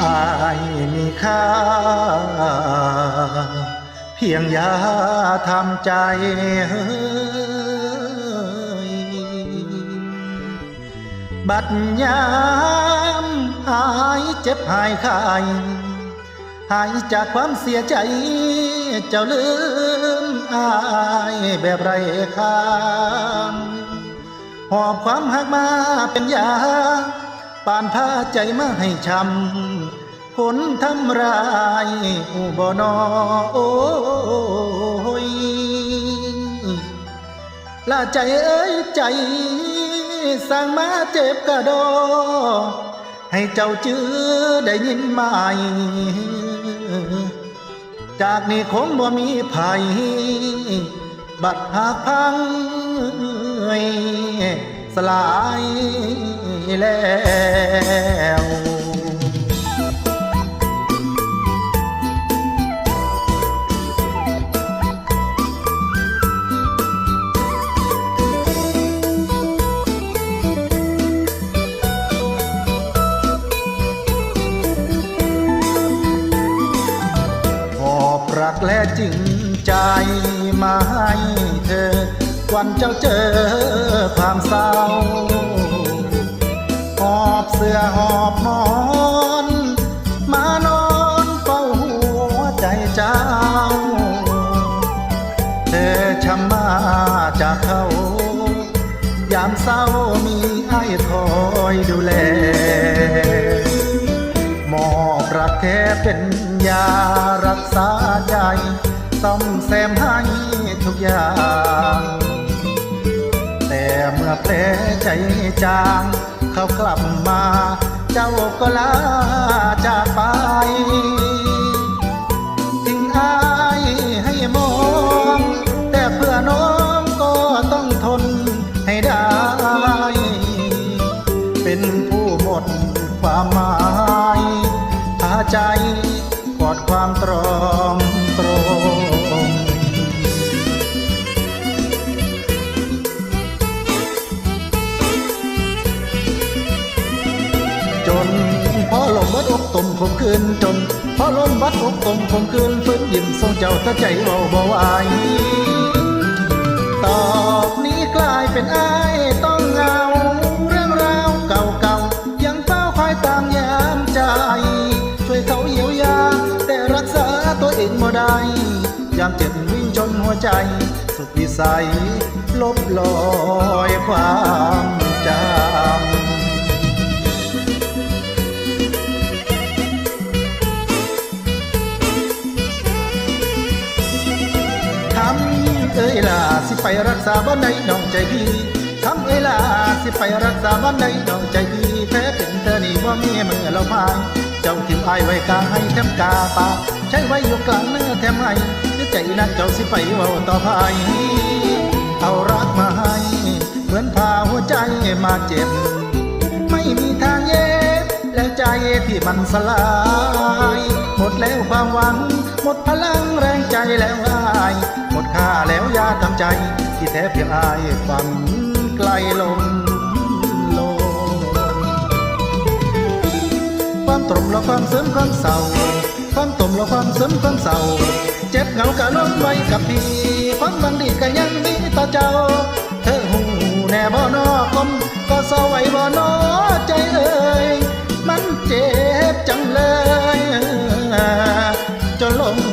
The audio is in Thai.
ไอมีค่า เพียงยาทำใจเฮ้ยบัดยามหายเจ็บหายคายหายจากความเสียใจ เจ้าลืมอายแบบไรค่าหอบความหักมาเป็นยา ปานผ้าใจมาให้ช้ำผลทำร้ายอุบนอโอ้ยลาใจเอ้ยใจสั่งมาเจ็บกระโดอให้เจ้าจื้อได้ยินไหมจากนี้คงบ่มีภัย บัดหากพัง สลายแล้วรักและจริงใจมาให้เธอ วันเจ้าเจอความเศร้า หอบเสื้อหอบหมอน มานอนเฝ้าหัวใจเจ้า เธอช้ำมาจากเขา ยามเศร้ามีไอ้คอยดูแล มอบรักแท้เป็นยา แต่เมื่อแผลใจจางเขากลับมา เจ้าก็ลาจากไปทิ้งอายให้มอง แต่เพื่อน้องก็ต้องทนให้ได้ เป็นผู้หมดความหมายพาใจกอดความตรอม พอลมวัดอกตมคมคืนจนพอลมวัดอกตมคมคืนฟื้นยิ้มทรงเจ้าตาใจเบาเบาไหวตอกนี้กลายเป็นอายต้องเงาเรื่องราวเก่าๆยังเฝ้าคอยตามยามใจ ช่วยเขาเยียวยา แต่รักษาตัวเองบ่ได้ยามเจ็บวิ่งจนหัวใจ สุดวิสัย ลบลอยความจำ รักษาบ้านใดน้องใจพี่ทำเอ้ยล่ะสิไปรักษาบ้านใดน้องใจพี่แพ้เป็นเธอนี่ว่ามีมือเรามาเจ้าทิมอไว้กลางให้แถมกาปากใช้ไว้อยู่กลางเนื้อแถมให้คือใจนักเจ้าสิไปเว่าต่อภายเอารักมาให้เหมือนพาหัวใจมาเจ็บ ไม่มีทางเย็บแล้วใจที่มันสลาย หมดแล้วความหวัง หมดพลังแรงใจแล้วอาย หมดค่าแล้วยาทำใจ ที่แทบเพียงอายฝันไกลลมลงความตรมและความเสริมความเศร้า ความตรมและความเสริมความเศร้า เจ็บเหงากะล้มไว้กับพี่ความบังดีก็ยังมีต่อเจ้า เธอหูแน่บ่นอคมก็เศร้าไว้บ่นอใจเอ่ยมันเจ็บจังเลย จนลง